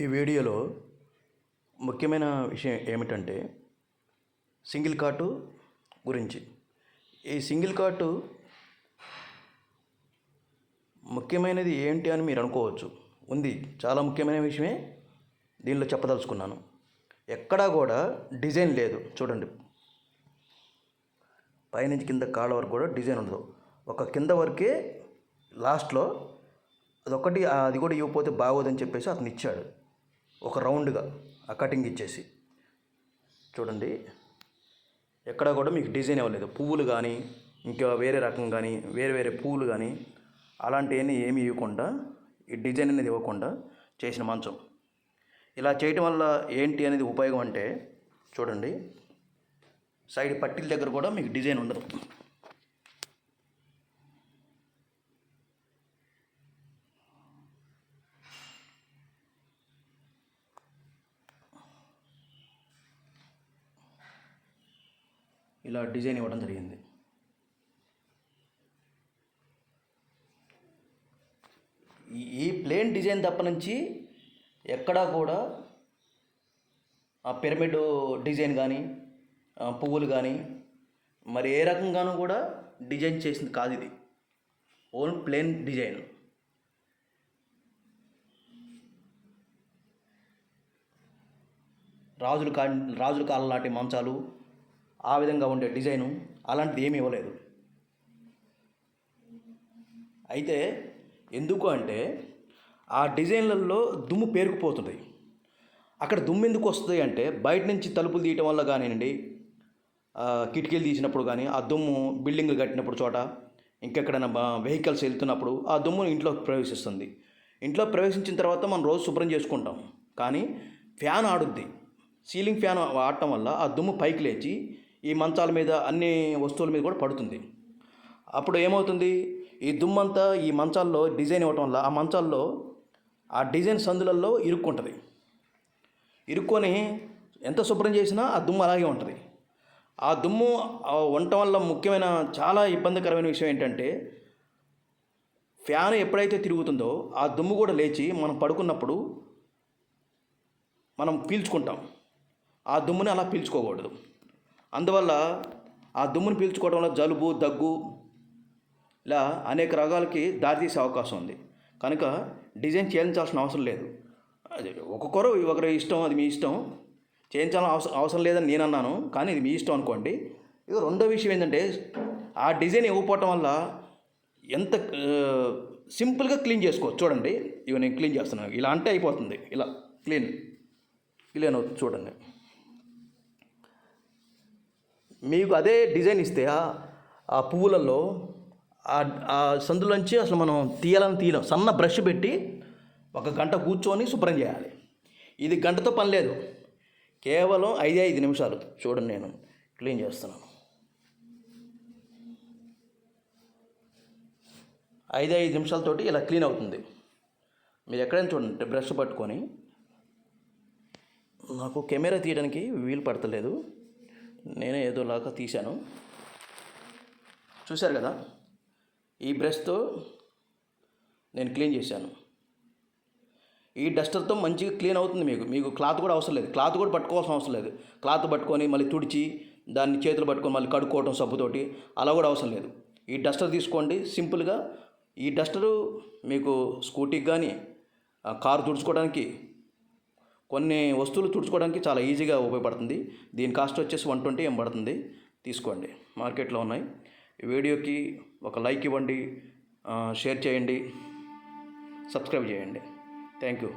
ఈ వీడియోలో ముఖ్యమైన విషయం ఏమిటంటే సింగిల్ కార్టు గురించి. ఈ సింగిల్ కార్టు ముఖ్యమైనది ఏంటి అని మీరు అనుకోవచ్చు. ఉంది. చాలా ముఖ్యమైన విషయమే దీనిలో చెప్పదలుచుకున్నాను. ఎక్కడా కూడా డిజైన్ లేదు. చూడండి. పైనుంచి కింద కాళ్ళ వరకు కూడా డిజైన్ ఉండదు. ఒక కింద వరకే లాస్ట్లో అదొకటి అది కూడా ఇవ్వకపోతే బాగోదని చెప్పేసి అతను ఇచ్చాడు. ఒక రౌండ్గా ఆ కటింగ్ ఇచ్చేసి. చూడండి. ఎక్కడ కూడా మీకు డిజైన్ ఇవ్వలేదు. పువ్వులు కానీ ఇంకా వేరే రకం కానీ వేరే వేరే పువ్వులు కానీ అలాంటివన్నీ ఏమి ఇవ్వకుండా ఈ డిజైన్ అనేది ఇవ్వకుండా చేసిన మంచం. ఇలా చేయటం వల్ల ఏంటి అనేది ఉపయోగం అంటే చూడండి. సైడ్ పట్టీల దగ్గర కూడా మీకు డిజైన్ ఉండదు. ఇలా డిజైన్ ఇవ్వడం జరిగింది. ఈ- ఈ ప్లేన్ డిజైన్ తప్ప నుంచి ఎక్కడా కూడా ఆ పిరమిడ్ డిజైన్ కానీ పువ్వులు కానీ మరి ఏ రకంగానూ కూడా డిజైన్ చేసింది కాదు ఇది. Own plane design. రాజుల కా రాజుల కాలం నాటి మంచాలు ఆ విధంగా ఉండే డిజైను అలాంటిది ఏమీ ఇవ్వలేదు. అయితే ఎందుకు అంటే ఆ డిజైన్లలో దుమ్ము పేరుకుపోతుంది. అక్కడ దుమ్ము ఎందుకు వస్తుంది అంటే బయట నుంచి తలుపులు తీయటం వల్ల కానివ్వండి కిటికీలు తీసినప్పుడు కానీ ఆ దుమ్ము బిల్డింగ్లు కట్టినప్పుడు చోట ఇంకెక్కడైనా వెహికల్స్ వెళ్తున్నప్పుడు ఆ దుమ్ము ఇంట్లోకి ప్రవేశిస్తుంది. ఇంట్లో ప్రవేశించిన తర్వాత మనం రోజు శుభ్రం చేసుకుంటాం. కానీ ఫ్యాన్ ఆడుద్ది. సీలింగ్ ఫ్యాన్ ఆడటం వల్ల ఆ దుమ్ము పైకి లేచి ఈ మంచాల మీద అన్ని వస్తువుల మీద కూడా పడుతుంది. అప్పుడు ఏమవుతుంది? ఈ దుమ్మంతా ఈ మంచాల్లో డిజైన్ ఇవ్వటం వల్ల ఆ మంచాల్లో ఆ డిజైన్ సందులలో ఇరుక్కుంటుంది. ఇరుక్కొని ఎంత శుభ్రం చేసినా ఆ దుమ్ము అలాగే ఉంటుంది. ఆ దుమ్ము ఉండటం వల్ల ముఖ్యమైన చాలా ఇబ్బందికరమైన విషయం ఏంటంటే ఫ్యాన్ ఎప్పుడైతే తిరుగుతుందో ఆ దుమ్ము కూడా లేచి మనం పడుకున్నప్పుడు మనం పీల్చుకుంటాం. ఆ దుమ్ముని అలా పీల్చుకోకూడదు. అందువల్ల ఆ దుమ్మును పీల్చుకోవడం వల్ల జలుబు దగ్గు ఇలా అనేక రకాలకి దారితీసే అవకాశం ఉంది. కనుక డిజైన్ చేయించాల్సిన అవసరం లేదు. అది ఒక్కొక్కరు ఒకరి ఇష్టం అది మీ ఇష్టం. చేయించాలని అవసరం అవసరం లేదని నేను అన్నాను కానీ ఇది మీ ఇష్టం అనుకోండి. ఇక రెండో విషయం ఏంటంటే ఆ డిజైన్ ఇవ్వకపోవటం వల్ల ఎంత సింపుల్గా క్లీన్ చేసుకోవచ్చు. చూడండి. ఇవి నేను క్లీన్ చేస్తున్నాను. ఇలా అంటే అయిపోతుంది. ఇలా క్లీన్ క్లీన్ అవుతుంది. చూడండి. మీకు అదే డిజైన్ ఇస్తే ఆ- పువ్వులలో ఆ సందులోంచి అసలు మనం తీయాలని తీయలేం. సన్న బ్రష్ పెట్టి ఒక గంట కూర్చొని శుభ్రం చేయాలి. ఇది గంటతో పని లేదు. కేవలం ఐదే ఐదు నిమిషాలు. చూడండి నేను క్లీన్ చేస్తున్నాను. ఐదే ఐదు నిమిషాలతోటి ఇలా క్లీన్ అవుతుంది. మీరు ఎక్కడైనా చూడండి బ్రష్ పట్టుకొని. నాకు కెమెరా తీయడానికి వీలు పడతలేదు. నేనే ఏదోలాగా తీశాను. చూశారు కదా? ఈ బ్రష్తో నేను క్లీన్ చేశాను. ఈ డస్టర్తో మంచిగా క్లీన్ అవుతుంది మీకు. మీకు క్లాత్ కూడా అవసరం లేదు. క్లాత్ కూడా పట్టుకోవాల్సిన అవసరం లేదు. క్లాత్ పట్టుకొని మళ్ళీ తుడిచి దాన్ని చేతులు పట్టుకొని మళ్ళీ కడుక్కోవటం సబ్బుతోటి అలా కూడా అవసరం లేదు. ఈ డస్టర్ తీసుకోండి. సింపుల్గా ఈ డస్టరు మీకు స్కూటీకి కానీ కారు తుడుచుకోవడానికి కొన్ని వస్తువులు తుడుచుకోవడానికి చాలా ఈజీగా ఉపయోగపడుతుంది. దీని కాస్ట్ వచ్చేసి వన్ ట్వంటీ ఏం పడుతుంది? తీసుకోండి. మార్కెట్లో ఉన్నాయి. వీడియోకి ఒక లైక్ ఇవ్వండి. షేర్ చేయండి. సబ్స్క్రైబ్ చేయండి. Thank you.